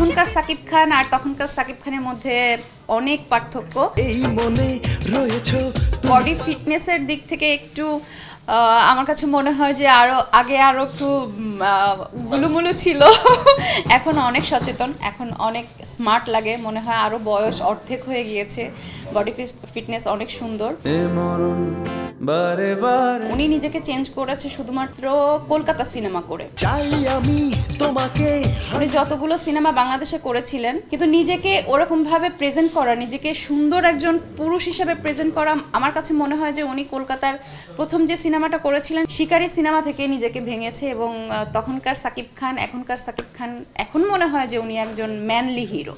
এখনকার সাকিব খান আর তখনকার সাকিব খানের মধ্যে অনেক পার্থক্য। এই মনে রয়েছে বডি ফিটনেসের দিক থেকে একটু আমার কাছে মনে হয় যে আরও আগে আরও একটু গুলুমুলু ছিল। এখন অনেক সচেতন এখন অনেক স্মার্ট লাগে। মনে হয় আরও বয়স অর্ধেক হয়ে গিয়েছে। বডি ফিটনেস অনেক সুন্দর। উনি নিজেকে চেঞ্জ করেছে শুধুমাত্র কলকাতা সিনেমা করে। উনি যতগুলো সিনেমা বাংলাদেশে করেছিলেন কিন্তু নিজেকে ওরকম ভাবে প্রেজেন্ট করা নিজেকে সুন্দর একজন পুরুষ হিসেবে প্রেজেন্ট করা আমার কাছে মনে হয় যে উনি কলকাতার প্রথম যে সিনেমাটা করেছিলেন, শিকারি সিনেমা থেকে নিজেকে ভেঙেছে এবং তখনকার সাকিব খান, এখনকার সাকিব খান, এখন মনে হয় যে উনি একজন ম্যানলি হিরো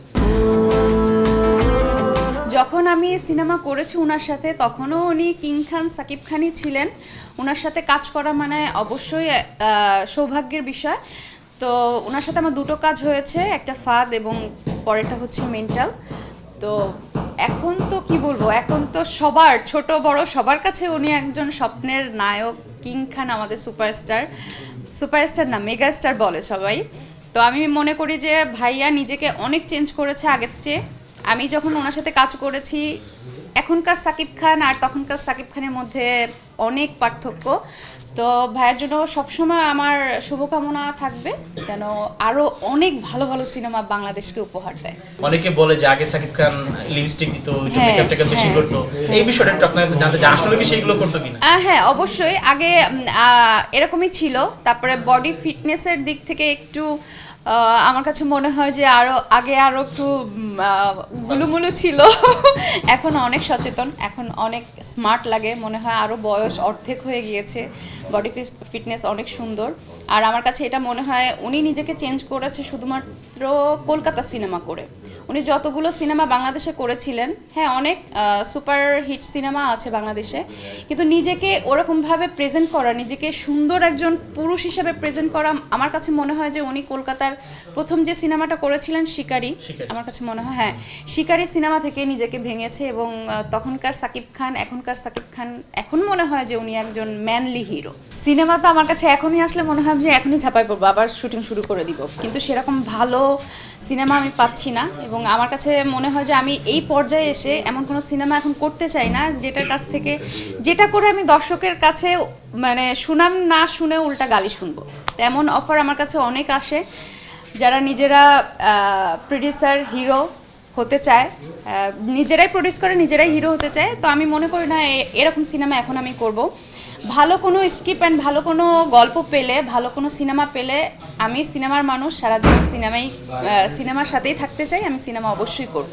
যখন আমি সিনেমা করেছি ওনার সাথে, তখনও উনি কিং খান, সাকিব খানই ছিলেন। ওনার সাথে কাজ করা মানে অবশ্যই সৌভাগ্যের বিষয়। তো ওনার সাথে আমার দুটো কাজ হয়েছে, একটা ফাদ এবং পরেরটা হচ্ছে মেন্টাল তো এখন তো কি বলব, এখন তো সবার, ছোট, বড়, সবার কাছে উনি একজন স্বপ্নের নায়ক, কিং খান আমাদের সুপারস্টার। সুপারস্টার না, মেগাস্টার বলে সবাই। তো আমি মনে করি যে ভাইয়া নিজেকে অনেক চেঞ্জ করেছে আগের চেয়ে। আমি যখন ওনার সাথে কাজ করেছি এখনকার সাকিব খান আর তখনকার সাকিব খানের মধ্যে অনেক পার্থক্য। তো ভাইয়ের জন্য সবসময় আমার শুভকামনা থাকবে যেন আরও অনেক ভালো ভালো সিনেমা বাংলাদেশকে উপহার দেয়। অনেকে বলে যে আগে সাকিব খান লিপস্টিক দিত মেকআপ টেকআপ বেশি করতো। এই বিষয়টা একটু আপনার কাছে জানতে চাই আসলে কি সেগুলো করতো কিনা? হ্যাঁ অবশ্যই। আগে আহ, এরকমই ছিল। তারপরে বডি ফিটনেসের দিক থেকে একটু আমার কাছে মনে হয় যে আরও আগে আরও একটু গুলুমুলু ছিল। এখন অনেক সচেতন। এখন অনেক স্মার্ট লাগে মনে হয় আরও বয়স অর্ধেক হয়ে গিয়েছে বডি ফিটনেস অনেক সুন্দর। আর আমার কাছে এটা মনে হয় উনি নিজেকে চেঞ্জ করেছে শুধুমাত্র কলকাতা সিনেমা করে। উনি যতগুলো সিনেমা বাংলাদেশে করেছিলেন হ্যাঁ অনেক সুপার হিট সিনেমা আছে বাংলাদেশে কিন্তু নিজেকে ওরকমভাবে প্রেজেন্ট করা নিজেকে সুন্দর একজন পুরুষ হিসাবে প্রেজেন্ট করা আমার কাছে মনে হয় যে উনি কলকাতার প্রথম যে সিনেমাটা করেছিলেন শিকারি। আমার কাছে মনে হয় হ্যাঁ শিকারি সিনেমা থেকে নিজেকে ভেঙেছে এবং তখনকার সাকিব খান, এখনকার সাকিব খান, এখন মনে হয় যে উনি একজন ম্যানলি হিরো সিনেমা তো আমার কাছে এখনই আসলে মনে হয় যে এখনই ঝাঁপাই পড়ব, আবার শুটিং শুরু করে দিব। কিন্তু সেরকম ভালো সিনেমা আমি পাচ্ছি না এবং আমার কাছে মনে হয় যে আমি এই পর্যায়ে এসে এমন কোনো সিনেমা এখন করতে চাই না যেটার কাছ থেকে, যেটা করে আমি দর্শকের কাছে মানে সুনাম না শুনে উল্টা গালি শুনব। তেমন অফার আমার কাছে অনেক আসে, যারা নিজেরা প্রডিউসার হিরো হতে চায় নিজেরাই প্রডিউস করে, নিজেরাই হিরো হতে চায়, তো আমি মনে করি না এরকম সিনেমা এখন আমি করব। ভালো কোনো স্ক্রিপ্ট অ্যান্ড ভালো কোনো গল্প পেলে, ভালো কোনো সিনেমা পেলে আমি সিনেমার মানুষ, সারাদিন সিনেমাই সিনেমার সাথেই থাকতে চাই, আমি সিনেমা অবশ্যই করব।